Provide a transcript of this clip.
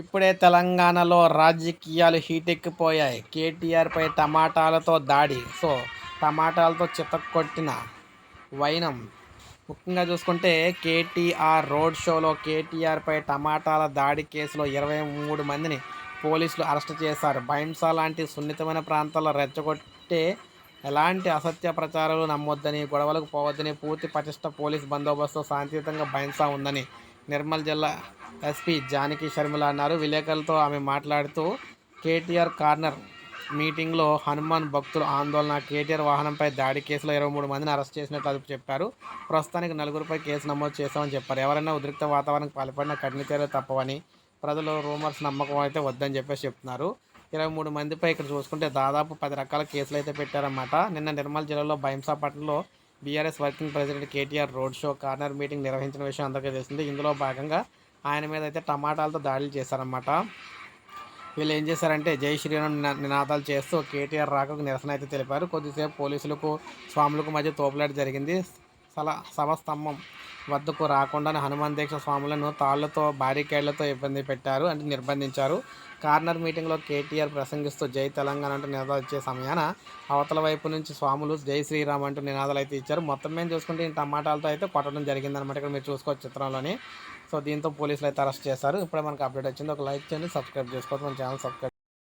ఇప్పుడే తెలంగాణలో రాజకీయాలు హీటెక్కిపోయాయి. కేటీఆర్పై టమాటాలతో దాడి. సో టమాటాలతో చితక్కొట్టిన వైనం. ముఖ్యంగా చూసుకుంటే కేటీఆర్ రోడ్ షోలో కేటీఆర్పై టమాటాల దాడి కేసులో ఇరవై మూడు మందిని పోలీసులు అరెస్ట్ చేశారు. బైంసా లాంటి సున్నితమైన ప్రాంతాల్లో రెచ్చగొట్టే ఎలాంటి అసత్య ప్రచారాలు నమ్మొద్దని గొడవలకు పోవద్దని పూర్తి పటిష్ట పోలీస్ బందోబస్తు శాంతియుతంగా బైంసా ఉందని నిర్మల్ జిల్లా ఎస్పీ జానకి శర్మిల అన్నారు. విలేకరులతో ఆమె మాట్లాడుతూ కేటీఆర్ కార్నర్ మీటింగ్లో హనుమాన్ భక్తుల ఆందోళన కేటీఆర్ వాహనంపై దాడి కేసులో ఇరవై మూడు మందిని అరెస్ట్ చేసినట్లు అదుపు చెప్పారు. ప్రస్తుతానికి నలుగురిపై కేసు నమోదు చేశామని చెప్పారు. ఎవరైనా ఉద్రిక్త వాతావరణం పాల్పడిన కఠిన చర్యలు తప్పవని ప్రజలు రూమర్స్ నమ్మకం అయితే వద్దని చెప్పేసి చెప్తున్నారు. ఇరవై మూడు మందిపై ఇక్కడ చూసుకుంటే దాదాపు పది రకాల కేసులు అయితే పెట్టారన్నమాట. నిన్న నిర్మల్ జిల్లాలో బైంసాపట్నంలో BRS working president KTR road show corner meeting నిర్వహించిన విషయం అందరికీ తెలిసింది ఇందులో భాగంగా ఆయన మీద అయితే టమాటాలతో దాడులు చేశారన్నమాట. వీళ్ళు ఏం చేశారంటే జై శ్రీరామ్ నినాదాలు చేస్తూ కేటీఆర్ రాకకు నిరసన అయితే తెలిపారు. కొద్దిసేపు పోలీసులకు స్వాములకు మధ్య తోపులాట జరిగింది. సల సభ స్తంభం వద్దకు రాకుండా హనుమాన్ దీక్ష స్వాములను తాళ్ళతో బ్యారికేడ్లతో ఇబ్బంది పెట్టారు అంటే నిర్బంధించారు. కార్నర్ మీటింగ్లో కేటీఆర్ ప్రసంగిస్తూ జై తెలంగాణ అంటూ నినాదాలు ఇచ్చే సమయాన అవతల వైపు నుంచి స్వాములు జై శ్రీరామ్ అంటూ నినాదాలు అయితే ఇచ్చారు. మొత్తం మేము చూసుకుంటే ఈ టమాటాలతో అయితే కొట్టడం జరిగిందనమాట ఇక్కడ మీరు చూసుకోవచ్చు చిత్రంలోని. సో దీంతో పోలీసులు అయితే అరెస్ట్ చేశారు. ఇప్పుడే మనకు అప్డేట్ వచ్చింది. ఒక లైక్ చేయండి సబ్స్క్రైబ్ చేసుకోవచ్చు మన ఛానల్ సబ్స్క్రైబ్